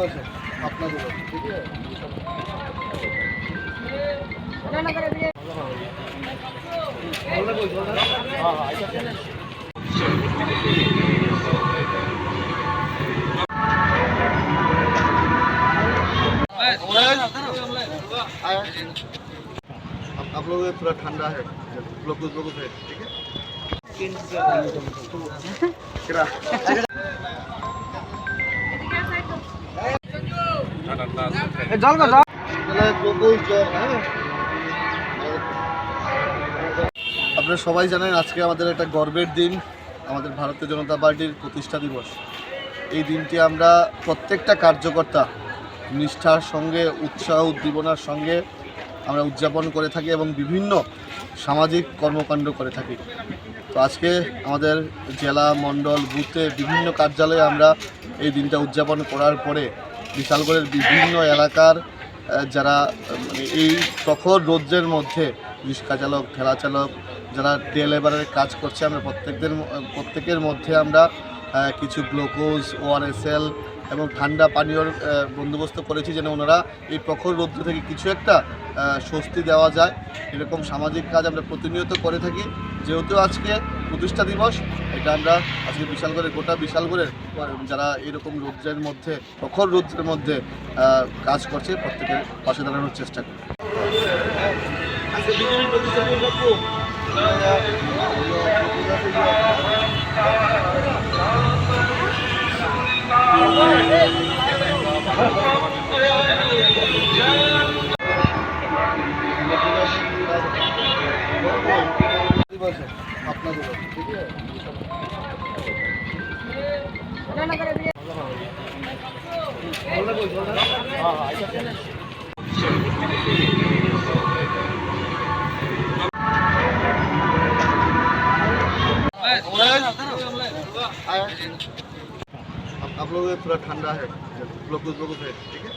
आप आप लोगों थोड़ा ठंडा है ग्लूकोज ग्लूकोज है ठीक है আপনারা সবাই জানেন আজকে আমাদের একটা গর্বের দিন, আমাদের ভারতীয় জনতা পার্টির প্রতিষ্ঠা দিবস। এই দিনটি আমরা প্রত্যেকটা কার্যকর্তা নিষ্ঠার সঙ্গে, উৎসাহ উদ্দীপনার সঙ্গে আমরা উদযাপন করে থাকি এবং বিভিন্ন সামাজিক কর্মকাণ্ড করে থাকি। তো আজকে আমাদের জেলা, মণ্ডল, বুথে বিভিন্ন কার্যালয়ে আমরা এই দিনটা উদযাপন করার পরে বিশালগড়ের বিভিন্ন এলাকার যারা মানে এই প্রখর রৌদ্রের মধ্যে রিক্সা চালক, ঠেলা চালক, যারা ডে লেবারের কাজ করছে, আমরা প্রত্যেকদের প্রত্যেকের মধ্যে আমরা কিছু গ্লুকোজ ওআরএসএল এবং ঠান্ডা পানীয়র বন্দোবস্ত করেছি যেন ওনারা এই প্রখর রৌদ্র থেকে কিছু একটা স্বস্তি দেওয়া যায়। এরকম সামাজিক কাজ আমরা প্রতিনিয়ত করে থাকি। যেহেতু আজকে প্রতিষ্ঠা দিবস এটা আমরা আজকে বিশালগড়ের গোটা বিশাল বিশালগড়ের যারা এরকম রৌদ্রের মধ্যে, প্রখর রৌদ্রের মধ্যে কাজ করছে, প্রত্যেকের পাশে দাঁড়ানোর চেষ্টা করি দিবস आप लोगों थोड़ा ठंडा है ग्लूकोज ग्लूकोज है ठीक है।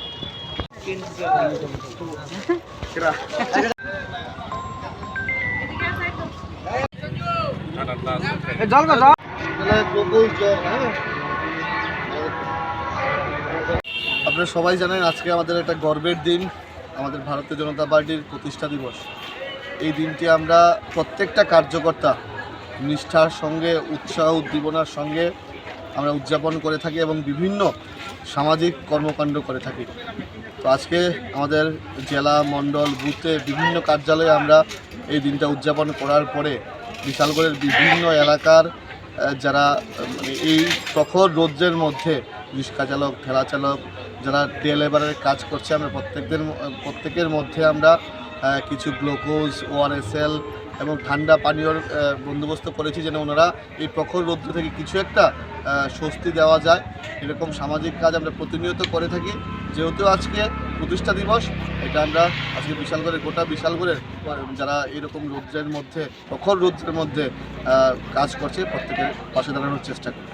আপনারা সবাই জানেন আজকে আমাদের একটা গর্বের দিন, আমাদের ভারতীয় জনতা পার্টির প্রতিষ্ঠা দিবস। এই দিনটি আমরা প্রত্যেকটা কার্যকর্তা নিষ্ঠার সঙ্গে, উৎসাহ উদ্দীপনার সঙ্গে আমরা উদযাপন করে থাকি এবং বিভিন্ন সামাজিক কর্মকাণ্ড করে থাকি। তো আজকে আমাদের জেলা, মণ্ডল, বুথে বিভিন্ন কার্যালয়ে আমরা এই দিনটা উদযাপন করার পরে বিশালগড়ের বিভিন্ন এলাকার যারা মানে এই প্রখর রৌদ্রের মধ্যে রিক্সা চালক ঠেলা চালক যারা ডে লেবারের কাজ করছে, আমরা প্রত্যেকদের প্রত্যেকের মধ্যে আমরা কিছু গ্লুকোজ ওআরএসএল এবং ঠান্ডা পানীয়র বন্দোবস্ত করেছি যেন ওনারা এই প্রখর রৌদ্র থেকে কিছু একটা স্বস্তি দেওয়া যায়। এরকম সামাজিক কাজ আমরা প্রতিনিয়ত করে থাকি। যেহেতু আজকে প্রতিষ্ঠা দিবস, এটা আমরা আজকে বিশালগড়ের গোটা বিশালগড়ের যারা এরকম রৌদ্রের মধ্যে প্রখর রৌদ্রের মধ্যে কাজ করছে প্রত্যেকের পাশে দাঁড়ানোর চেষ্টা করি